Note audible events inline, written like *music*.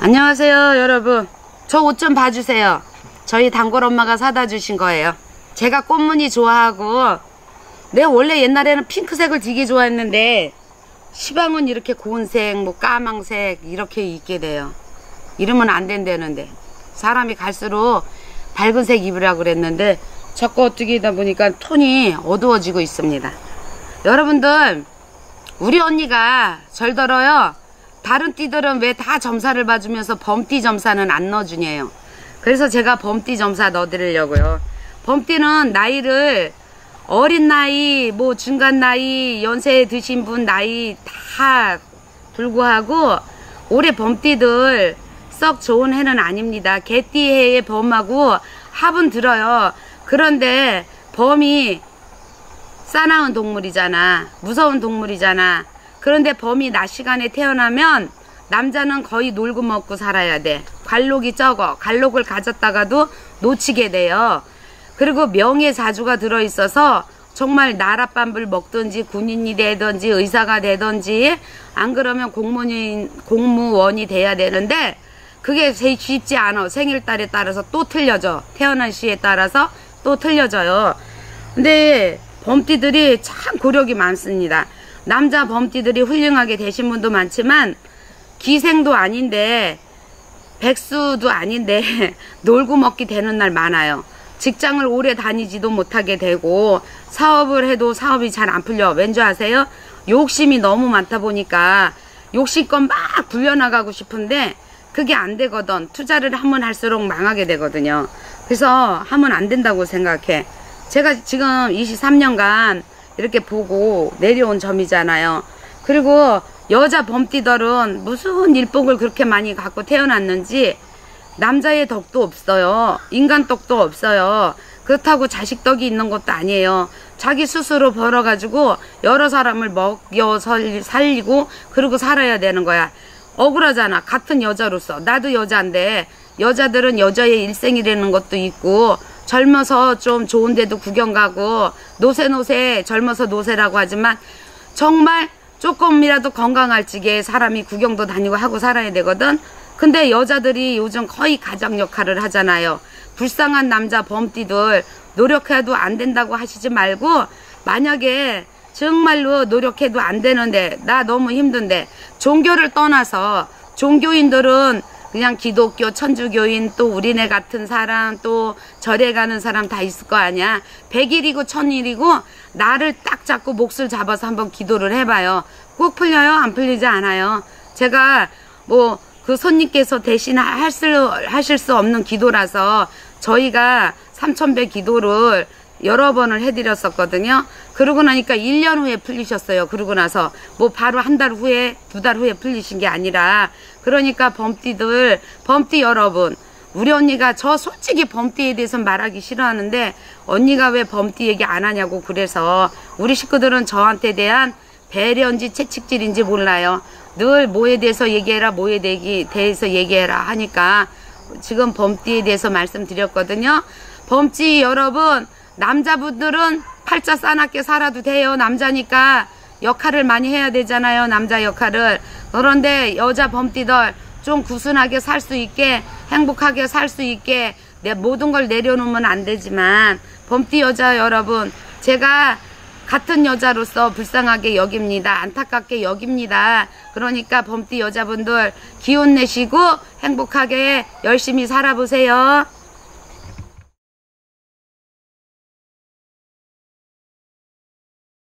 안녕하세요 여러분. 저 옷 좀 봐주세요. 저희 단골 엄마가 사다 주신 거예요. 제가 꽃무늬 좋아하고 내가 원래 옛날에는 핑크색을 되게 좋아했는데 시방은 이렇게 고운색 뭐 까망색 이렇게 입게 돼요. 이러면 안 된다는데. 사람이 갈수록 밝은 색 입으라고 그랬는데 자꾸 어떻게 하다 보니까 톤이 어두워지고 있습니다. 여러분들 우리 언니가 절더러요 다른 띠들은 왜 다 점사를 봐주면서 범띠 점사는 안 넣어주냐요. 그래서 제가 범띠 점사 넣어드리려고요. 범띠는 나이를 어린 나이, 뭐 중간 나이, 연세 드신 분 나이 다 불구하고 올해 범띠들 썩 좋은 해는 아닙니다. 개띠 해의 범하고 합은 들어요. 그런데 범이 싸나운 동물이잖아. 무서운 동물이잖아. 그런데 범이 낮 시간에 태어나면 남자는 거의 놀고 먹고 살아야 돼. 관록이 적어. 관록을 가졌다가도 놓치게 돼요. 그리고 명예사주가 들어있어서 정말 나랏밤을 먹든지 군인이 되든지 의사가 되든지 안 그러면 공무원, 공무원이 돼야 되는데 그게 쉽지 않아. 생일달에 따라서 또 틀려져. 태어난 시에 따라서 또 틀려져요. 근데 범띠들이 참 고력이 많습니다. 남자 범띠들이 훌륭하게 되신 분도 많지만 기생도 아닌데 백수도 아닌데 *laughs* 놀고 먹기 되는 날 많아요. 직장을 오래 다니지도 못하게 되고 사업을 해도 사업이 잘 안 풀려. 왠지 아세요? 욕심이 너무 많다 보니까 욕심껏 막 불려나가고 싶은데 그게 안 되거든. 투자를 하면 할수록 망하게 되거든요. 그래서 하면 안 된다고 생각해. 제가 지금 23년간 이렇게 보고 내려온 점이잖아요. 그리고 여자 범띠들은 무슨 일복을 그렇게 많이 갖고 태어났는지 남자의 덕도 없어요. 인간 덕도 없어요. 그렇다고 자식 덕이 있는 것도 아니에요. 자기 스스로 벌어가지고 여러 사람을 먹여 살리고 그러고 살아야 되는 거야. 억울하잖아. 같은 여자로서. 나도 여자인데 여자들은 여자의 일생이라는 것도 있고 젊어서 좀 좋은 데도 구경 가고 노세노세 젊어서 노세라고 하지만 정말 조금이라도 건강할 적에 사람이 구경도 다니고 하고 살아야 되거든. 근데 여자들이 요즘 거의 가장 역할을 하잖아요. 불쌍한 남자 범띠들 노력해도 안 된다고 하시지 말고 만약에 정말로 노력해도 안 되는데 나 너무 힘든데 종교를 떠나서 종교인들은 그냥 기독교, 천주교인 또 우리네 같은 사람 또 절에 가는 사람 다 있을 거 아니야. 백일이고 천일이고 나를 딱 잡고 몫을 잡아서 한번 기도를 해봐요. 꼭 풀려요? 안 풀리지 않아요. 제가 뭐 그 손님께서 대신 하실, 하실 수 없는 기도라서 저희가 삼천배 기도를 여러 번을 해드렸었거든요. 그러고 나니까 1년 후에 풀리셨어요. 그러고 나서 뭐 바로 한 달 후에 두 달 후에 풀리신 게 아니라 그러니까 범띠들 범띠 여러분 우리 언니가 저 솔직히 범띠에 대해서 말하기 싫어하는데 언니가 왜 범띠 얘기 안 하냐고 그래서 우리 식구들은 저한테 대한 배려인지 채찍질인지 몰라요. 늘 뭐에 대해서 얘기해라 뭐에 대해서 얘기해라 하니까 지금 범띠에 대해서 말씀드렸거든요. 범띠 여러분 남자분들은 팔자 싸납게 살아도 돼요. 남자니까 역할을 많이 해야 되잖아요. 남자 역할을. 그런데 여자 범띠들 좀 구순하게 살 수 있게 행복하게 살 수 있게 내 모든 걸 내려놓으면 안 되지만 범띠 여자 여러분 제가 같은 여자로서 불쌍하게 여깁니다. 안타깝게 여깁니다. 그러니까 범띠 여자분들 기운 내시고 행복하게 열심히 살아보세요.